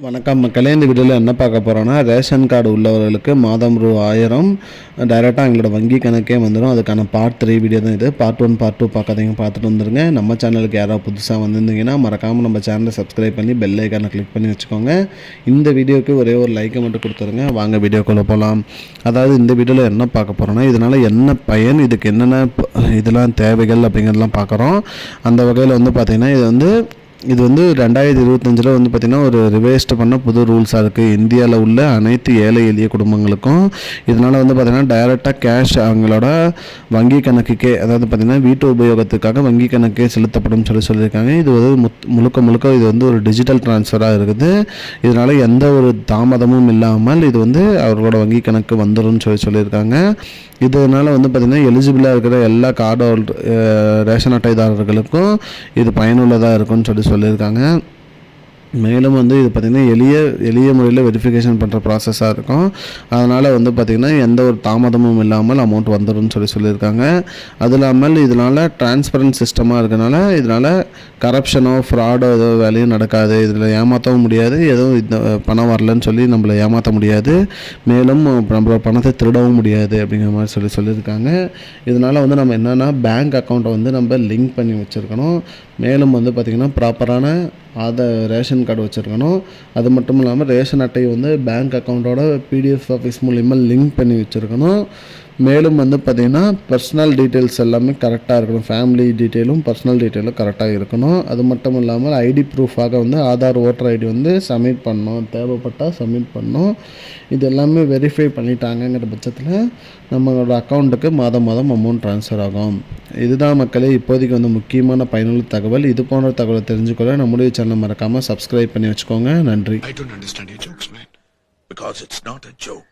வணக்கம் மக்களே இந்த வீடியோவில் என்ன பார்க்க போகிறோன்னா ரேஷன் கார்டு உள்ளவர்களுக்கு மாதம் ரூ ஆயிரம் டைரெக்டாக எங்களோட வங்கி கணக்கே வந்துடும் அதுக்கான பார்ட் த்ரீ வீடியோ தான் இது. பார்ட் ஒன் பார்ட் டூ பார்க்காதீங்க பார்த்துட்டு வந்துருங்க. நம்ம சேனலுக்கு யாராவது புதுசாக வந்திருந்தீங்கன்னா மறக்காமல் நம்ம சேனலை சப்ஸ்கிரைப் பண்ணி பெல் ஐக்கானை கிளிக் பண்ணி வச்சுக்கோங்க. இந்த வீடியோக்கு ஒரே ஒரு லைக்கை மட்டும் கொடுத்துருங்க. வாங்க வீடியோக்குள்ளே போகலாம் அதாவது இந்த வீடியோவில் என்ன பார்க்க போகிறோன்னா இதனால் என்ன பயன் இதுக்கு என்னென்ன ப- இதெல்லாம் தேவைகள் அப்படிங்கிறதெல்லாம் பார்க்குறோம். அந்த வகையில் வந்து பார்த்திங்கன்னா இது வந்து இது வந்து ரெண்டாயிரத்தி இருபத்தஞ்சில் வந்து பார்த்திங்கன்னா ஒரு ரிவைஸ்ட் பண்ண புது ரூல்ஸாக இருக்குது இந்தியாவில் உள்ள அனைத்து ஏழை எளிய குடும்பங்களுக்கும். இதனால் வந்து பார்த்திங்கன்னா டைரெக்டாக கேஷ் அவங்களோட வங்கி கணக்குக்கே அதாவது பார்த்திங்கன்னா வீட்டு உபயோகத்துக்காக வங்கி கணக்கே செலுத்தப்படும் சொல்லி சொல்லியிருக்காங்க. இது வந்து முத்- முழுக்க முழுக்க இது வந்து ஒரு டிஜிட்டல் ட்ரான்ஸ்ஃபராக இருக்குது. இதனால் எந்த ஒரு தாமதமும் இல்லாமல் இது வந்து அவர்களோட வங்கி கணக்கு வந்துடும் சொல்லி சொல்லியிருக்காங்க. இதனால் வந்து பார்த்திங்கன்னா எலிஜிபிளாக இருக்கிற எல்லா கார்டு ரேஷன் அட்டைதாரர்களுக்கும் இது பயனுள்ளதாக இருக்கும்னு சொல்லி சொல்லியிருக்காங்க. மேலும் வந்து இது பார்த்திங்கன்னா எளிய எளிய முறையில் வெரிஃபிகேஷன் பண்ணுற ப்ராசஸாக இருக்கும். அதனால் வந்து பார்த்திங்கன்னா எந்த ஒரு தாமதமும் இல்லாமல் அமௌண்ட் வந்துடும்னு சொல்லி சொல்லியிருக்காங்க. அது இல்லாமல் இதனால் டிரான்ஸ்பரண்ட் சிஸ்டமாக இருக்கனால இதனால் கரப்ஷனோ ஃப்ராடோ ஏதோ வேலையும் நடக்காது. இதில் ஏமாற்றவும் முடியாது. எதுவும் இந்த பணம் வரலன்னு சொல்லி நம்மளை ஏமாற்ற முடியாது. மேலும் நம்மளோட பணத்தை திருடவும் முடியாது அப்படிங்கிற மாதிரி சொல்லி சொல்லியிருக்காங்க. இதனால் வந்து நம்ம என்னென்னா பேங்க் அக்கௌண்ட்டை வந்து நம்ம லிங்க் பண்ணி வச்சுருக்கணும். மேலும் வந்து பார்த்திங்கன்னா ப்ராப்பரான ஆதார் ரேஷன் கார்டு வச்சுருக்கணும். அது மட்டும் இல்லாமல் ரேஷன் அட்டையை வந்து பேங்க் அக்கௌண்ட்டோட பிடிஎஃப் ஆஃபீஸ் மூலிமா லிங்க் பண்ணி வச்சுருக்கணும். மேலும் வந்து பார்த்திங்கன்னா பர்சனல் டீட்டெயில்ஸ் எல்லாமே கரெக்டாக இருக்கணும். ஃபேமிலி டீட்டெயிலும் பர்சனல் டீட்டெயிலும் கரெக்டாக இருக்கணும். அது மட்டும் இல்லாமல் ஐடி ப்ரூஃபாக வந்து ஆதார் ஓட்டர் ஐடி வந்து சப்மிட் பண்ணணும். தேவைப்பட்டால் சப்மிட் பண்ணணும். இது எல்லாமே வெரிஃபை பண்ணிட்டாங்கங்கிற பட்சத்தில் நம்மளோட அக்கௌண்ட்டுக்கு மாதம் மாதம் அமௌண்ட் ட்ரான்ஸ்ஃபர் ஆகும். இதுதான் மக்களே இப்போதைக்கு வந்து முக்கியமான பயனுள்ள தகவல். இது போன்ற தகவலை தெரிஞ்சுக்கொள்ள நம்முடைய சேனல் மறக்காமல் சப்ஸ்கிரைப் பண்ணி வச்சுக்கோங்க. நன்றி. I don't understand your jokes, man. Because it's not a joke.